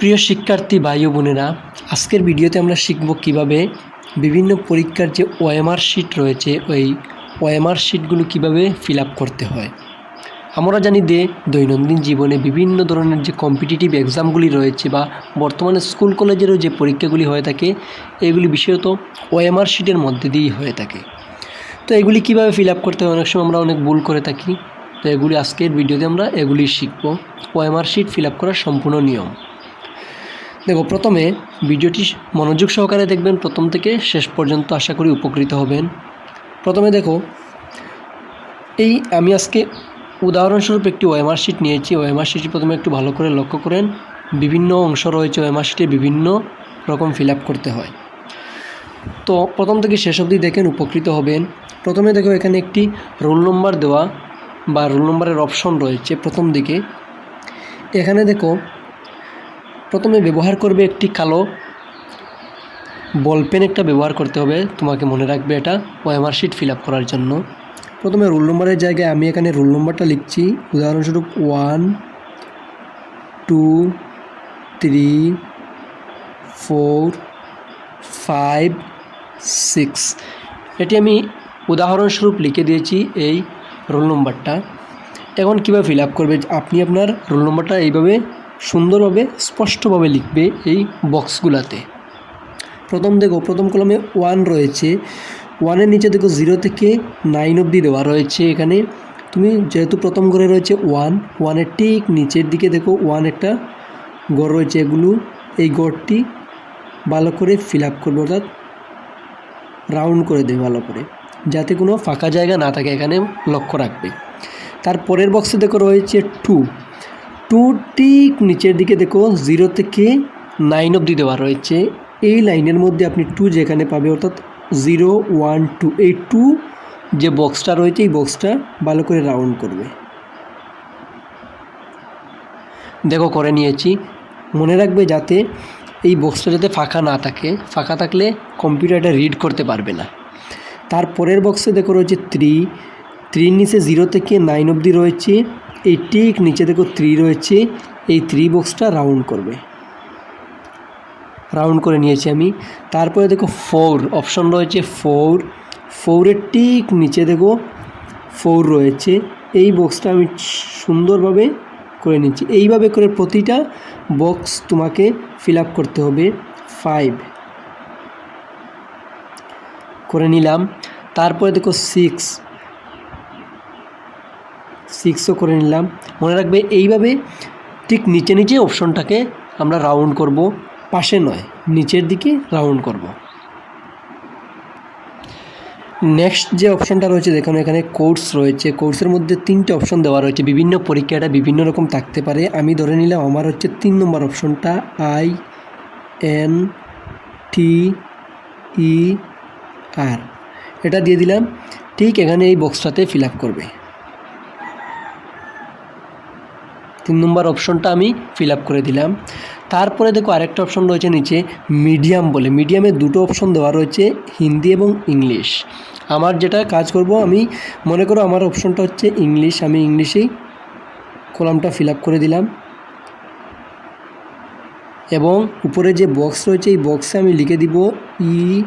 প্রিয় শিক্ষার্থী ভাই ও বোনেরা, আজকের ভিডিওতে আমরা শিখব কীভাবে বিভিন্ন পরীক্ষার যে ওএমআর শিট রয়েছে, ওই ওএমআর শিটগুলো কীভাবে ফিল করতে হয়। আমরা জানি যে দৈনন্দিন জীবনে বিভিন্ন ধরনের যে কম্পিটিটিভ এক্সামগুলি রয়েছে বা বর্তমানে স্কুল কলেজেরও যে পরীক্ষাগুলি হয়ে থাকে, এগুলি বিশেষত ওএমআর শিটের মধ্যে দিয়েই হয়ে থাকে। তো এগুলি কীভাবে ফিল করতে হয়? অনেক সময় আমরা অনেক ভুল করে থাকি। তো এগুলি আজকের ভিডিওতে আমরা এগুলি শিখব। ওএমআর শিট ফিল করার সম্পূর্ণ নিয়ম। দেখো, প্রথমে ভিডিওটি মনোযোগ সহকারে দেখবেন। প্রথম থেকে শেষ পর্যন্ত আশা করি উপকৃত হবেন। প্রথমে দেখো, এই আমি আজকে উদাহরণস্বরূপ একটি ওএমআর শিট নিয়েছি। ওয়েমার শিটটি প্রথমে একটু ভালো করে লক্ষ্য করেন। বিভিন্ন অংশ রয়েছে ওয়েমার শিটে বিভিন্ন রকম ফিল করতে হয়। তো প্রথম থেকে শেষ অবধি দেখেন, উপকৃত হবেন। প্রথমে দেখো, এখানে একটি রোল নম্বর দেওয়া বা রোল নম্বরের অপশন রয়েছে প্রথম দিকে। এখানে দেখো প্রথমে ব্যবহার করবে একটি কালো বল পেন একটা ব্যবহার করতে হবে। তোমাকে মনে রাখবে এটা ওএমআর শিট ফিল আপ করার জন্য। প্রথমে রোল নম্বরের জায়গায় আমি এখানে রোল নম্বরটা লিখছি। উদাহরণস্বরূপ one, two, three, four, five, six. এটি আমি উদাহরণস্বরূপ লিখে দিয়েছি এই রোল নম্বরটা। এখন কীভাবে ফিল আপ করবে? আপনি আপনার রোল নম্বরটা এইভাবে সুন্দরভাবে, স্পষ্টভাবে লিখবে এই বক্সগুলাতে। প্রথম দেখো, প্রথম কলমে ওয়ান রয়েছে। ওয়ানের নিচে দেখো জিরো থেকে নাইন অবধি দেওয়া রয়েছে এখানে। তুমি যেহেতু প্রথম ঘরে রয়েছে ওয়ান ওয়ানের ঠিক নিচের দিকে দেখো ওয়ান একটা গড় রয়েছে এগুলো। এই গড়টি ভালো করে ফিল আপ করবে, অর্থাৎ রাউন্ড করে দেবে ভালো করে, যাতে কোনো ফাঁকা জায়গা না থাকে এখানে লক্ষ্য রাখবে। তার পরের বক্সে দেখো রয়েছে টু টু ঠিক নিচের দিকে দেখো জিরো থেকে নাইন অবধি দেওয়া রয়েছে। এই লাইনের মধ্যে আপনি টু যেখানে পাবে, অর্থাৎ জিরো ওয়ান টু এই টু যে বক্সটা রয়েছে, এই বক্সটা ভালো করে রাউন্ড করবে। দেখো, করে নিয়েছি। মনে রাখবে যাতে এই বক্সটা যাতে ফাঁকা না থাকে। ফাঁকা থাকলে কম্পিউটারটা রিড করতে পারবে না। তার পরের বক্সে দেখো রয়েছে থ্রি থ্রির নিচে জিরো থেকে নাইন অবধি রয়েছে। এই ঠিক নিচে দেখো থ্রি রয়েছে, এই থ্রি বক্সটা রাউন্ড করবে। রাউন্ড করে নিয়েছি আমি। তারপরে দেখো ফোর অপশন রয়েছে ফোর ফোরের ঠিক নিচে দেখো ফোর রয়েছে। এই বক্সটা আমি সুন্দরভাবে করে নিচ্ছি। এইভাবে করে প্রতিটা বক্স তোমাকে ফিল করতে হবে। ফাইভ করে নিলাম। তারপরে দেখো সিক্স সিক্সও করে নিলাম। মনে রাখবে এইভাবে ঠিক নিচে নিচে অপশনটাকে আমরা রাউন্ড করব, পাশে নয়, নিচের দিকে রাউন্ড করব। নেক্সট যে অপশনটা রয়েছে, দেখুন এখানে কোর্স রয়েছে। কোর্সের মধ্যে তিনটে অপশন দেওয়া রয়েছে। বিভিন্ন পরীক্ষাটা বিভিন্ন রকম থাকতে পারে। আমি ধরে নিলাম আমার হচ্ছে তিন নম্বর অপশনটা আই এন টি ই আর এটা দিয়ে দিলাম। ঠিক এখানে এই বক্সটাতে ফিল আপ করবে। তিন নম্বর অপশনটা আমি ফিল আপ করে দিলাম। তারপরে দেখো আরেকটা অপশন রয়েছে নিচে মিডিয়াম বলে। মিডিয়ামে দুটো অপশন দেওয়া রয়েছে, হিন্দি এবং ইংলিশ। আমার যেটা কাজ করব, আমি মনে করো আমার অপশনটা হচ্ছে ইংলিশ। আমি ইংলিশেই কলামটা ফিল আপ করে দিলাম। এবং উপরে যে বক্স রয়েছে, এই বক্সে আমি লিখে দিব E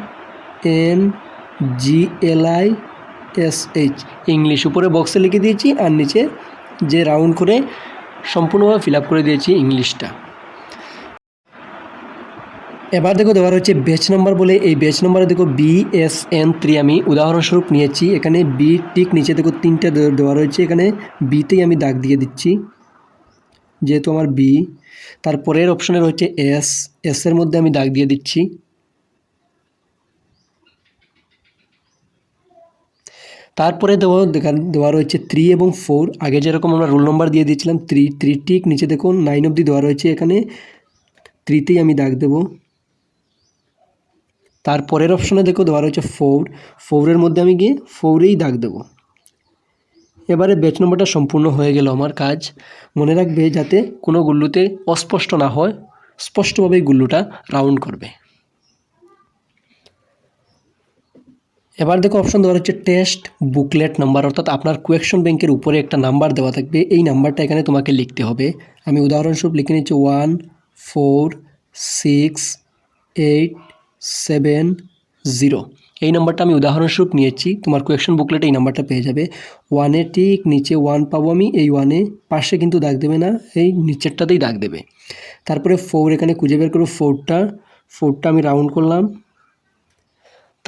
N G L I S H English উপরে বক্সে লিখে দিয়েছি, আর নিচে যে রাউন্ড করে সম্পূর্ণভাবে ফিল আপ করে দিয়েছি ইংলিশটা। এবার দেখো দেওয়া রয়েছে বেচ নাম্বার বলে, এই বেচ নাম্বারে দেখো বি এস এন থ্রি আমি উদাহরণস্বরূপ নিয়েছি। এখানে বি ঠিক নিচে দেখো তিনটা দেওয়া রয়েছে। এখানে বিতেই আমি দাগ দিয়ে দিচ্ছি। যেহেতু আমার বি তারপরের অপশনে রয়েছে এস এস এর মধ্যে আমি দাগ দিয়ে দিচ্ছি। তারপরে দেওয়া দেওয়া রয়েছে থ্রি এবং ফোর আগে যেরকম আমরা রোল নম্বর দিয়ে দিয়েছিলাম থ্রি থ্রি ঠিক, নিচে দেখুন নাইন অবধি দেওয়া রয়েছে এখানে। থ্রিতেই আমি দাগ দেব। তারপরের অপশনে দেখো দেওয়া রয়েছে ফোর ফোরের মধ্যে আমি গিয়ে ফোরেই দাগ দেব। এবারে ব্যাচ নম্বরটা সম্পূর্ণ হয়ে গেল আমার কাজ। মনে রাখবে যাতে কোনো গুল্লুতে অস্পষ্ট না হয়, স্পষ্টভাবেই গুল্লুটা রাউন্ড করবে। এবার দেখো অপশন দেওয়া হচ্ছে টেস্ট বুকলেট নাম্বার অর্থাৎ আপনার কোয়েকশন ব্যাংকের উপরে একটা নাম্বার দেওয়া থাকবে। এই নাম্বারটা এখানে তোমাকে লিখতে হবে। আমি উদাহরণস্বরূপ লিখে নিচ্ছি one four six eight seven zero এই নাম্বারটা আমি উদাহরণস্বরূপ নিয়েছি, তোমার কোয়েকশন বুকলেটে এই নাম্বারটা পেয়ে যাবে। ওয়ানে ঠিক নিচে ওয়ান পাবো আমি, এই ওয়ানে পাশে কিন্তু দাগ দেবে না, এই নিচেরটাতেই দাগ দেবে। তারপরে ফোর এখানে খুঁজে বের করব ফোরটা ফোরটা আমি রাউন্ড করলাম।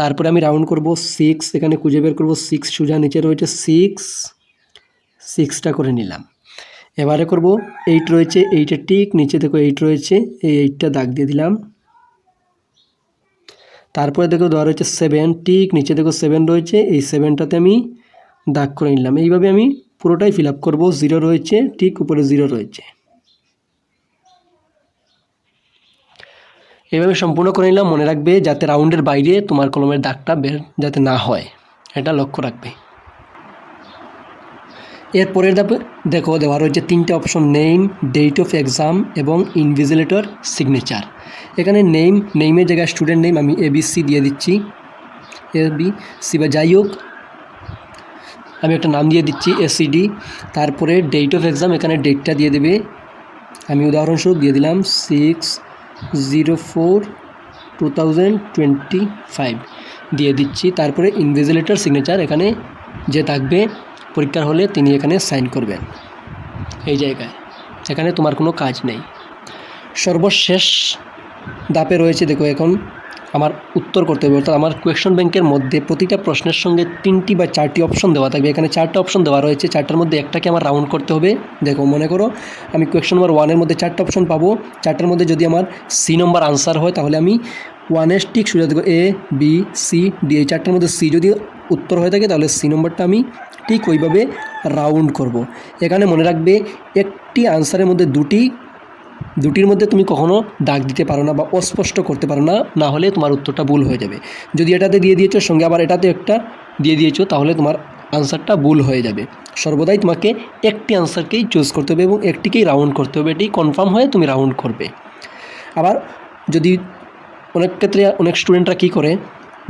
তারপরে আমি রাউন্ড করব সিক্স এখানে খুঁজে বের করব সিক্স সোজা নিচে রয়েছে সিক্স সিক্সটা করে নিলাম। এবারে করব এইট রয়েছে এইটের ঠিক, নিচে দেখো এইট রয়েছে, এই এইটটা দাগ দিয়ে দিলাম। তারপরে দেখো দেওয়া রয়েছে সেভেন ঠিক, নিচে দেখো সেভেন রয়েছে, এই সেভেনটাতে আমি দাগ করে নিলাম। এইভাবে আমি পুরোটাই ফিল আপ করব জিরো রয়েছে, ঠিক, উপরে জিরো রয়েছে। এইভাবে সম্পূর্ণ করে নিলাম, মনে রাখবে যাতে রাউন্ডের বাইরে তোমার কলমের দাগটা বের যাতে না হয়। এটা লক্ষ্য রাখবে। এরপরের ধাপে দেখো দেওয়া রয়েছে তিনটে option name date of exam এবং ইনভিজিলেটর সিগনেচার এখানে নেম নেইমের জায়গায় স্টুডেন্ট নেম আমি এবিসি দিয়ে দিচ্ছি। এ বি সি বা যাই হোক, আমি একটা নাম দিয়ে দিচ্ছি এসিডি তারপরে ডেট অফ এক্সাম এখানে ডেটটা দিয়ে দেবে। আমি উদাহরণস্বরূপ দিয়ে দিলাম six zero four two thousand twenty five দিয়ে দিচ্ছি। তারপরে ইনভিজিলেটর সিগনেচার এখানে যে থাকবে, পরীক্ষার হলে তিনি এখানে সাইন করবেন। এই জায়গায়। এখানে তোমার কোনো কাজ নেই। সর্বশেষ দাপে রয়েছে, দেখো এখন আমার উত্তর করতে হবে, অর্থাৎ আমার কোয়েশন ব্যাংকের মধ্যে প্রতিটা প্রশ্নের সঙ্গে তিনটি বা চারটি অপশন দেওয়া থাকবে। এখানে চারটা অপশন দেওয়া রয়েছে, চারটার মধ্যে একটাকে আমার রাউন্ড করতে হবে। দেখো, মনে করো আমি কোয়েশন নাম্বার ওয়ানের মধ্যে চারটা অপশন পাবো। চারটার মধ্যে যদি আমার সি নম্বর আনসার হয়, তাহলে আমি ওয়ানের ঠিক সোজা দেখো এ বি সি ডি এই চারটার মধ্যে সি যদি উত্তর হয়ে থাকে, তাহলে সি নম্বরটা আমি ঠিক ওইভাবে রাউন্ড করব। এখানে মনে রাখবে, একটি আনসারের মধ্যে দুটি দুটির মধ্যে তুমি কখনো দাগ দিতে পারো না বা অস্পষ্ট করতে পারো না না হলে তোমার উত্তরটা ভুল হয়ে যাবে। যদি এটাতে দিয়ে দিয়েছ, সঙ্গে আবার এটাতে একটা দিয়ে দিয়েছ, তাহলে তোমার আনসারটা ভুল হয়ে যাবে। সর্বদাই তোমাকে একটি আনসারকেই চুজ করতে হবে এবং একটিকেই রাউন্ড করতে হবে। এটি কনফার্ম হয়ে তুমি রাউন্ড করবে। আবার যদি অনেক ক্ষেত্রে অনেক স্টুডেন্টরা কী করে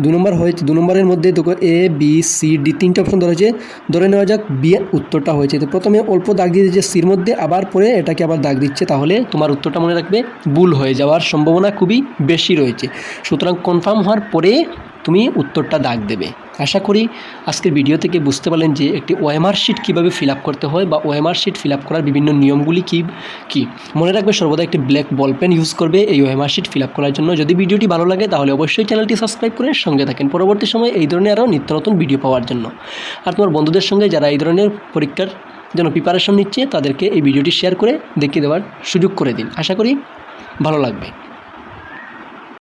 দু নম্বর হয়েছে, দু নম্বরের মধ্যে দেখো এ বি সি ডি তিনটে অপশন ধরা হয়েছে। ধরে নেওয়া যাক বি উত্তরটা হয়েছে। তো প্রথমে অল্প দাগ দিয়ে দিচ্ছে সির মধ্যে, আবার পরে এটাকে আবার দাগ দিচ্ছে, তাহলে তোমার উত্তরটা মনে রাখবে ভুল হয়ে যাওয়ার সম্ভাবনা খুবই বেশি রয়েছে। সুতরাং কনফার্ম হওয়ার পরে তুমি উত্তরটা দাগ দেবে। আশা করি আজকের ভিডিও থেকে বুঝতে পারলেন যে একটি ওএমআর শিট কীভাবে ফিল করতে হয় বা ওএমআর শিট ফিল করার বিভিন্ন নিয়মগুলি কী কী। মনে রাখবে সর্বদা একটি ব্ল্যাক বল পেন ইউজ করবে এই ওএমআর শিট ফিল করার জন্য। যদি ভিডিওটি ভালো লাগে তাহলে অবশ্যই চ্যানেলটি সাবস্ক্রাইব করে সঙ্গে থাকেন। পরবর্তী সময়ে এই ধরনের আরও নিত্য নতুন ভিডিও পাওয়ার জন্য। আর তোমার বন্ধুদের সঙ্গে যারা এই ধরনের পরীক্ষার জন্য প্রিপারেশন নিচ্ছে তাদেরকে এই ভিডিওটি শেয়ার করে দেখিয়ে দেওয়ার সুযোগ করে দিন। আশা করি ভালো লাগবে।